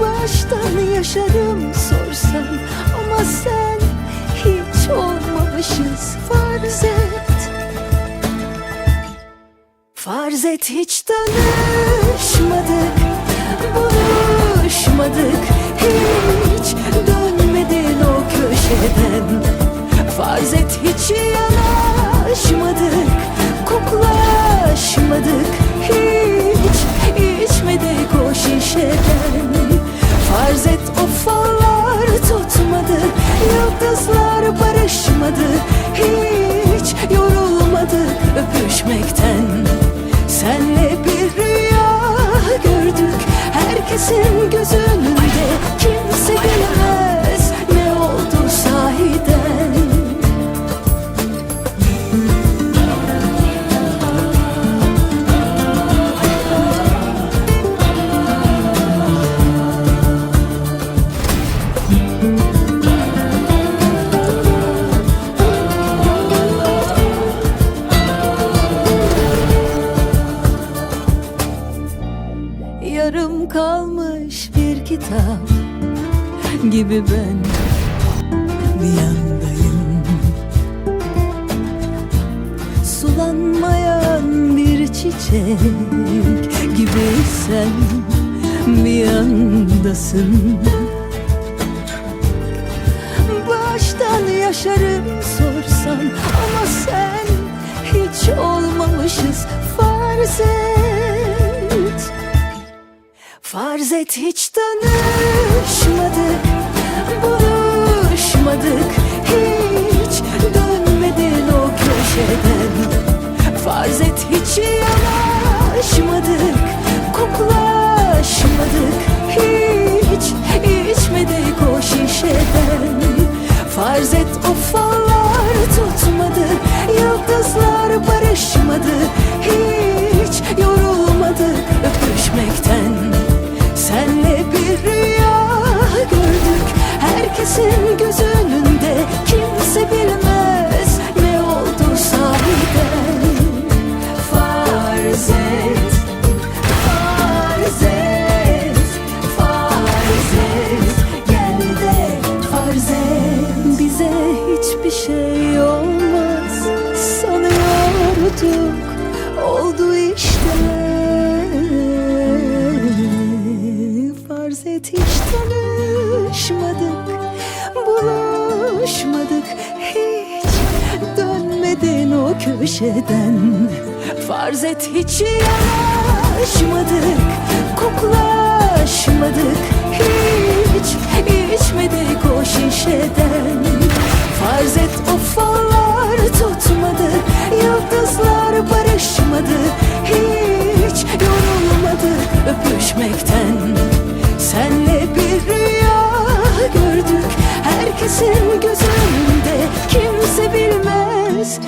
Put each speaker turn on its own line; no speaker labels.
Baştan yaşarım sorsan Ama sen hiç olmamışız farz et. Farz et hiç tanışmadık Gözünde Yarım kalmış bir kitap gibi ben bir yandayım. Sulanmayan bir çiçek gibi sen bir yandasın. Baştan yaşarım sorsan ama sen hiç olmamışız farz et Farz et hiç tanışmadık Buluşmadık Hiç dönmedin o köşeden. Farz et hiç yanaşmadık o köşeden Farz et hiç yanaşmadık Koklaşmadık Hiç içmedik o şişeden. Farz et o fallar tutmadı Yıldızlar barışmadı Hiç yorulmadık öpüşmekten. Senle bir rüya gördük Herkesin göz önünde Kimse bilmez